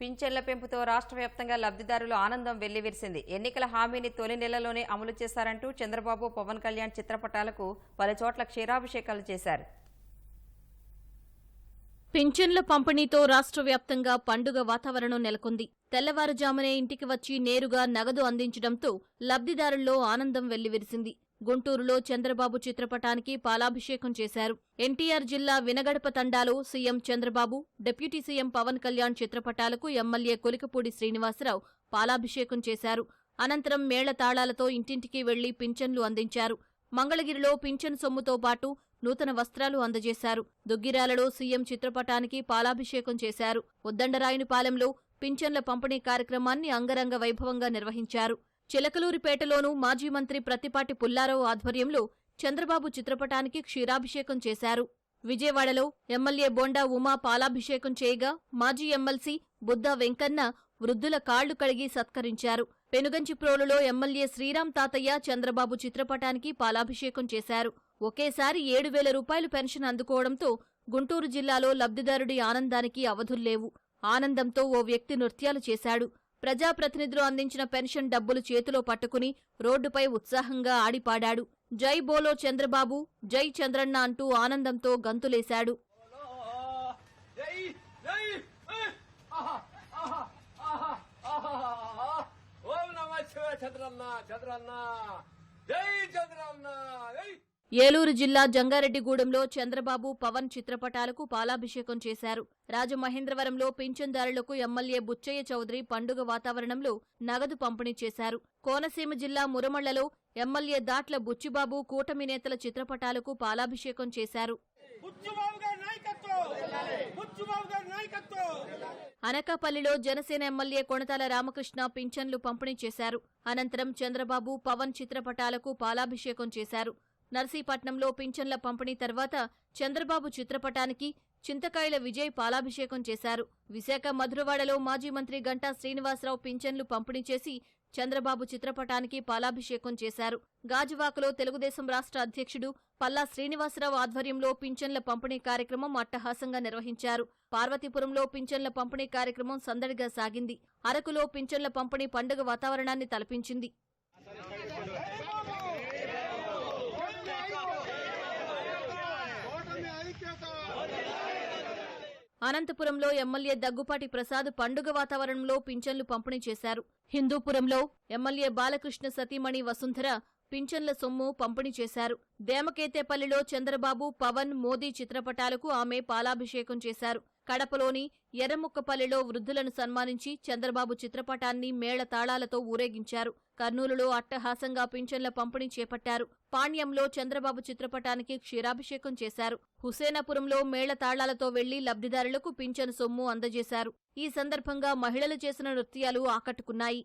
పింఛన్ల పెంపుతో రాష్ట్ర వ్యాప్తంగా లబ్ధిదారులు ఆనందం వెల్లివిరిసింది. ఎన్నికల హామీని తొలి నెలలోనే అమలు చేశారంటూ చంద్రబాబు పవన్ కళ్యాణ్ చిత్రపటాలకు పలుచోట్ల క్షీరాభిషేకాలు చేశారు. పింఛన్ల పంపిణీతో రాష్ట్ర వ్యాప్తంగా పండుగ వాతావరణం నెలకొంది. తెల్లవారుజామునే ఇంటికి వచ్చి నేరుగా నగదు అందించడంతో లబ్ధిదారుల్లో ఆనందం వెల్లివిరిసింది. గుంటూరులో చంద్రబాబు చిత్రపటానికి పాలాభిషేకం చేశారు. ఎన్టీఆర్ జిల్లా వినగడప తండాలో CM Chandrababu deputy CM Pawan Kalyan చిత్రపటాలకు MLA Kolikapudi Srinivasarao పాలాభిషేకం చేశారు. అనంతరం మేళ తాళాలతో ఇంటింటికి వెళ్ళి పింఛన్లు అందించారు. మంగళగిరిలో పింఛన్ సొమ్ముతో పాటు నూతన వస్త్రాలు అందజేశారు. దుగ్గిరాలలో సీఎం చిత్రపటానికి పాలాభిషేకం చేశారు. ఉద్దండరాయునిపాలెంలో పింఛన్ల పంపిణీ కార్యక్రమాన్ని అంగరంగ వైభవంగా నిర్వహించారు. చిలకలూరిపేటలోనూ మాజీ మంత్రి ప్రత్తిపాటి పుల్లారావు ఆధ్వర్యంలో చంద్రబాబు చిత్రపటానికి క్షీరాభిషేకం చేశారు. విజయవాడలో ఎమ్మెల్యే బోండా ఉమా పాలాభిషేకం చేయగా మాజీ ఎమ్మెల్సీ బుద్దా వెంకన్న వృద్ధుల కాళ్ళు కడిగి సత్కరించారు. పెనుగంచిప్రోలులో ఎమ్మెల్యే శ్రీరామ్ తాతయ్య చంద్రబాబు చిత్రపటానికి పాలాభిషేకం చేశారు. ఒకేసారి ఏడు వేల రూపాయలు పెన్షన్ అందుకోవడంతో గుంటూరు జిల్లాలో లబ్ధిదారుడి ఆనందానికి అవధుల్లేవు ఆనందంతో ఓ వ్యక్తి నృత్యాలు చేశాడు. ప్రజాప్రతినిధులు అందించిన పెన్షన్ డబ్బులు చేతిలో పట్టుకుని రోడ్డుపై ఉత్సాహంగా ఆడిపాడాడు. జై బోలో చంద్రబాబు జై చంద్రన్న అంటూ ఆనందంతో గంతులేశాడు. చంద్రన్న చంద్రన్న జై చంద్రన్న. ఏలూరు జిల్లా జంగారెడ్డిగూడెంలో చంద్రబాబు పవన్ చిత్రపటాలకు పాలాభిషేకం చేశారు. రాజమహేంద్రవరంలో పింఛన్దారులకు ఎమ్మెల్యే బుచ్చయ్య చౌదరి పండుగ వాతావరణంలో నగదు పంపిణీ చేశారు. కోనసీమ జిల్లా మురమళ్ళలో ఎమ్మెల్యే దాట్ల బుచ్చిబాబు కూటమి నేతల చిత్రపటాలకు పాలాభిషేకం చేశారు. అనకాపల్లిలో జనసేన ఎమ్మెల్యే కొణతాల రామకృష్ణ పింఛన్లు పంపిణీ చేశారు. అనంతరం చంద్రబాబు పవన్ చిత్రపటాలకు పాలాభిషేకం చేశారు. నర్సీపట్నంలో పింఛన్ల పంపిణీ తర్వాత చంద్రబాబు చిత్రపటానికి చింతకాయల విజయ్ పాలాభిషేకం చేశారు. విశాఖ మధురవాడలో మాజీ మంత్రి గంటా శ్రీనివాసరావు పింఛన్లు పంపిణీ చేసి చంద్రబాబు చిత్రపటానికి పాలాభిషేకం చేశారు. గాజువాకలో తెలుగుదేశం రాష్ట్ర అధ్యక్షుడు పల్లా శ్రీనివాసరావు ఆధ్వర్యంలో పింఛన్ల పంపిణీ కార్యక్రమం అట్టహాసంగా నిర్వహించారు. పార్వతీపురంలో పింఛన్ల పంపిణీ కార్యక్రమం సందడిగా సాగింది. అరకులో పింఛన్ల పంపిణీ పండుగ వాతావరణాన్ని తలపించింది. అనంతపురంలో ఎమ్మెల్యే దగ్గుపాటి ప్రసాద్ పండుగ వాతావరణంలో పింఛన్లు పంపిణీ చేశారు. హిందూపురంలో ఎమ్మెల్యే బాలకృష్ణ సతీమణి వసుంధర పింఛన్ల సొమ్ము పంపిణీ చేశారు. దేమకేతేపల్లిలో చంద్రబాబు పవన్ మోదీ చిత్రపటాలకు ఆమె పాలాభిషేకం చేశారు. కడపలోని ఎర్రముక్కపల్లిలో వృద్ధులను సన్మానించి చంద్రబాబు చిత్రపటాన్ని మేళ తాళాలతో ఊరేగించారు. కర్నూలులో అట్టహాసంగా పింఛన్ల పంపిణీ చేపట్టారు. పాణ్యంలో చంద్రబాబు చిత్రపటానికి క్షీరాభిషేకం చేశారు. హుసేనపురంలో మేళ తాళాలతో వెళ్ళి లబ్ధిదారులకు పింఛను సొమ్ము అందజేశారు. ఈ సందర్భంగా మహిళలు చేసిన నృత్యాలు ఆకట్టుకున్నాయి.